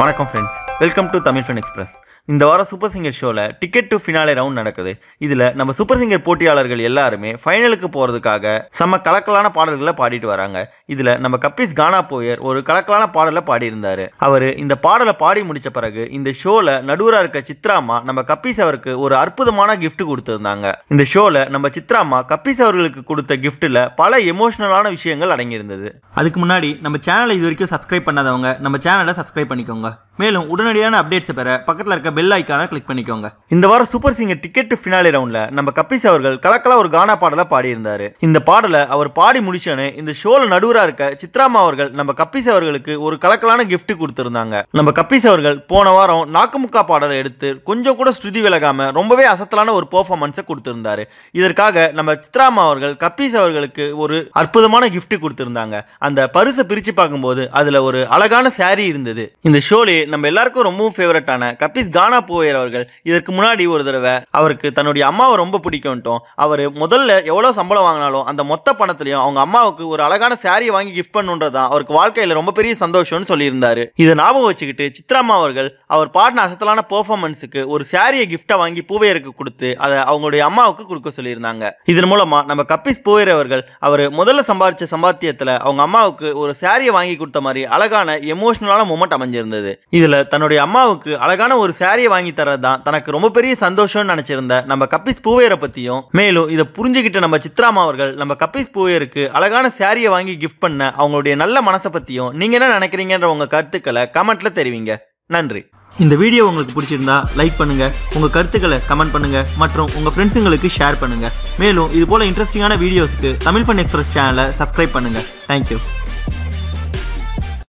வணக்கம் friends welcome to Tamil fun express இந்த வாரம் சூப்பர் சிங்கர் ஷோவில் டிக்கெட் டு ஃபினாலே ரவுண்ட் நடக்குது. இதில் நம்ம சூப்பர் சிங்கர் போட்டியாளர்கள் எல்லாருமே ஃபைனலுக்கு போகிறதுக்காக செம்ம கலக்கலான பாடல்களை பாடிட்டு வராங்க. இதில் நம்ம கப்பீஸ் கானா போயர் ஒரு கலக்கலான பாடலை பாடியிருந்தார். அவர் இந்த பாடலை பாடி முடித்த பிறகு இந்த ஷோவில் நடுவராக இருக்க சித்ராமா நம்ம கப்பீஸ் அவருக்கு ஒரு அற்புதமான கிஃப்ட் கொடுத்துருந்தாங்க. இந்த ஷோவில் நம்ம சித்ராமா கப்பீஸ் அவர்களுக்கு கொடுத்த கிஃப்ட்டில் பல எமோஷனலான விஷயங்கள் அடங்கியிருந்தது. அதுக்கு முன்னாடி நம்ம சேனலை இது வரைக்கும் சப்ஸ்கிரைப் பண்ணாதவங்க நம்ம சேனலை சப்ஸ்கிரைப் பண்ணிக்கோங்க. மேலும் உடனடியான அப்டேட்ஸை பெற பக்கத்தில் இருக்க பெல் ஐக்கானை கிளிக் பண்ணிக்கோங்க. இந்த வாரம் சூப்பர் சிங்கர் டிக்கெட் ஃபினாலி ரவுண்டில் நம்ம கப்பீஸ் அவர்கள் கலக்கலா ஒரு கானா பாடலை பாடியிருந்தார். இந்த பாடலை அவர் பாடி முடிச்சோன்னு இந்த ஷோவில் நடுவராக இருக்க சித்ராமா அவர்கள் நம்ம கப்பீஸ் அவர்களுக்கு ஒரு கலக்கலான கிஃப்ட் கொடுத்துருந்தாங்க. நம்ம கப்பீஸ் அவர்கள் போன வாரம் நாக்குமுக்கா பாடலை எடுத்து கொஞ்சம் கூட ஸ்ருதி விலகாம ரொம்பவே அசத்தலான ஒரு பர்ஃபார்மன்ஸை கொடுத்துருந்தாரு. இதற்காக நம்ம சித்ராமா அவர்கள் கப்பீஸ் அவர்களுக்கு ஒரு அற்புதமான கிஃப்ட் கொடுத்துருந்தாங்க. அந்த பரிசை பிரித்து பார்க்கும்போது அதில் ஒரு அழகான saree இருந்தது. இந்த ஷோலே நம்ம எல்லாருக்கும் ரொம்பவும் ஃபேவரட்டான கபிஸ் கானா போயர் அவர்கள் இதற்கு முன்னாடி ஒரு தடவை அவருக்கு தன்னுடைய அம்மாவை ரொம்ப பிடிக்கும்ட்டோம் அவர் முதல்ல எவ்வளோ சம்பளம் வாங்கினாலும் அந்த மொத்த பணத்துலையும் அவங்க அம்மாவுக்கு ஒரு அழகான சாரியை வாங்கி கிஃப்ட் பண்ணுன்றதான் அவருக்கு வாழ்க்கையில் ரொம்ப பெரிய சந்தோஷம்னு சொல்லியிருந்தாரு. இதை ஞாபகம் வச்சுக்கிட்டு சித்ராமா அவர்கள் அவர் பாடின அசத்தலான பெர்ஃபார்மன்ஸுக்கு ஒரு சாரியை கிஃப்டை வாங்கி பூவையருக்கு கொடுத்து அதை அவங்களுடைய அம்மாவுக்கு கொடுக்க சொல்லியிருந்தாங்க. இதன் மூலமாக நம்ம கப்பீஸ் போயர் அவர்கள் அவர் முதல்ல சம்பாதிச்ச சம்பாத்தியத்தில் அவங்க அம்மாவுக்கு ஒரு சாரியை வாங்கி கொடுத்த மாதிரி அழகான எமோஷனலான மூமெண்ட் அமைஞ்சிருந்தது. இதில் தன்னுடைய அம்மாவுக்கு அழகான ஒரு சேரீயை வாங்கி தரது தான் தனக்கு ரொம்ப பெரிய சந்தோஷம்னு நினச்சிருந்த நம்ம கப்பீஸ் பூவையரை பற்றியும் மேலும் இதை புரிஞ்சுக்கிட்ட நம்ம சித்ராமா அவர்கள் நம்ம கப்பீஸ் பூவையருக்கு அழகான சேரீயை வாங்கி கிஃப்ட் பண்ண அவங்களுடைய நல்ல மனசை பற்றியும் நீங்கள் என்ன நினைக்கிறீங்கன்ற உங்கள் கருத்துக்களை கமெண்ட்டில் தெரிவிங்க. நன்றி. இந்த வீடியோ உங்களுக்கு பிடிச்சிருந்தா லைக் பண்ணுங்க உங்க கருத்துக்களை கமெண்ட் பண்ணுங்க மற்றும் உங்க ஃப்ரெண்ட்ஸுங்களுக்கு ஷேர் பண்ணுங்க. மேலும் இது போல இன்ட்ரெஸ்டிங்கான வீடியோஸ்க்கு தமிழ் பண் எக்ஸ்பிரஸ் சேனலை சப்ஸ்கிரைப் பண்ணுங்க. தேங்க்யூ